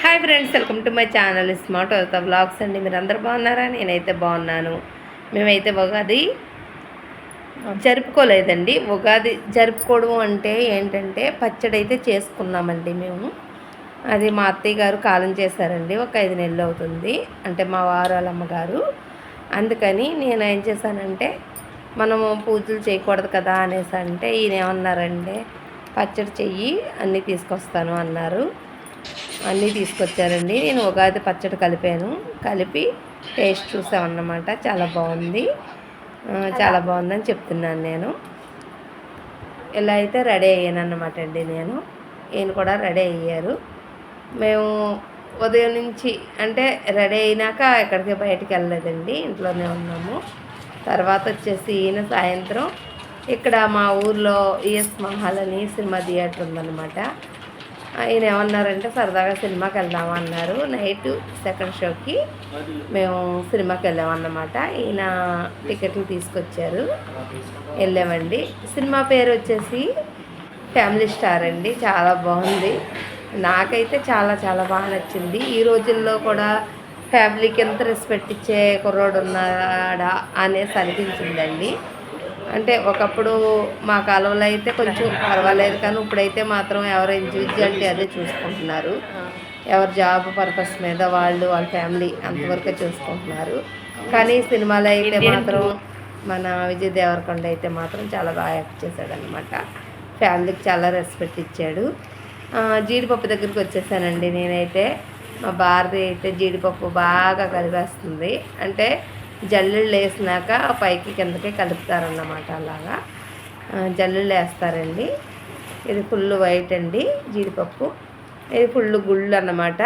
Hi friends welcome to my channel. Smart అవుతా blogs అండి. మీరు అందరు బాగున్నారా? నేనైతే బాగున్నాను. మేమైతే ఉగాది జరుపుకోలేదండి. ఉగాది జరుపుకోవడం అంటే ఏంటంటే పచ్చడి అయితే చేసుకున్నామండి మేము. అది మా అత్తయ్య గారు కాలం చేశారండి. ఒక ఐదు నెలలు అవుతుంది. అంటే మా వారు వాళ్ళ అమ్మగారు. అందుకని నేను ఏం చేశానంటే మనము పూజలు చేయకూడదు కదా అనేసి అంటే ఈయన ఏమన్నారంటే పచ్చడి చెయ్యి అన్నీ తీసుకొస్తాను అన్నారు. అన్నీ తీసుకొచ్చారండి. నేను ఉగాది పచ్చడి కలిపాను. కలిపి టేస్ట్ చూసామన్నమాట. చాలా బాగుంది. చాలా బాగుందని చెప్తున్నాను నేను. ఇలా అయితే రెడీ అయ్యాను అన్నమాట అండి నేను. ఈయన కూడా రెడీ అయ్యారు. మేము ఉదయం నుంచి అంటే రెడీ అయినాక ఎక్కడికి బయటికి వెళ్ళలేదండి. ఇంట్లోనే ఉన్నాము. తర్వాత వచ్చేసి ఈయన సాయంత్రం ఇక్కడ మా ఊర్లో ఈఎస్ మహల్ అని సినిమా థియేటర్ ఉందన్నమాట. ఆయన ఏమన్నారంటే సరదాగా సినిమాకి వెళ్దామన్నారు నైట్ సెకండ్ షోకి మేము సినిమాకి వెళ్ళామన్నమాట. ఈయన టికెట్లు తీసుకొచ్చారు. వెళ్ళామండి. సినిమా పేరు వచ్చేసి ఫ్యామిలీ స్టార్ అండి. చాలా బాగుంది. నాకైతే చాలా చాలా బాగా నచ్చింది. ఈ రోజుల్లో కూడా ఫ్యామిలీకి ఎంత రెస్పెక్ట్ ఇచ్చే కుర్రోడు ఉన్నాడా అనేసి అనిపించిందండి. అంటే ఒకప్పుడు మా కాలంలో అయితే కొంచెం పర్వాలేదు కానీ ఇప్పుడైతే మాత్రం ఎవరు ఇండివిజువాలిటీ అదే చూసుకుంటున్నారు. ఎవరి జాబ్ పర్పస్ మీద వాళ్ళు వాళ్ళ ఫ్యామిలీ అంతవరకే చూసుకుంటున్నారు. కానీ సినిమాలో అయితే మాత్రం మన విజయ్ దేవరకొండ అయితే మాత్రం చాలా బాగా యాక్ట్ చేశాడు అనమాట ఫ్యామిలీకి చాలా రెస్పెక్ట్ ఇచ్చాడు. జీడిపప్పు దగ్గరికి వచ్చేసానండి నేనైతే. మా భారతి అయితే జీడిపప్పు బాగా కలిపేస్తుంది. అంటే జల్లుళ్ళు వేసినాక పైకి కిందకి కలుపుతారన్నమాట అలాగా. జల్లుళ్ళు వేస్తారండి. ఇది ఫుల్ వైట్ అండి జీడిపప్పు. ఇది ఫుల్ గుళ్ళు అన్నమాట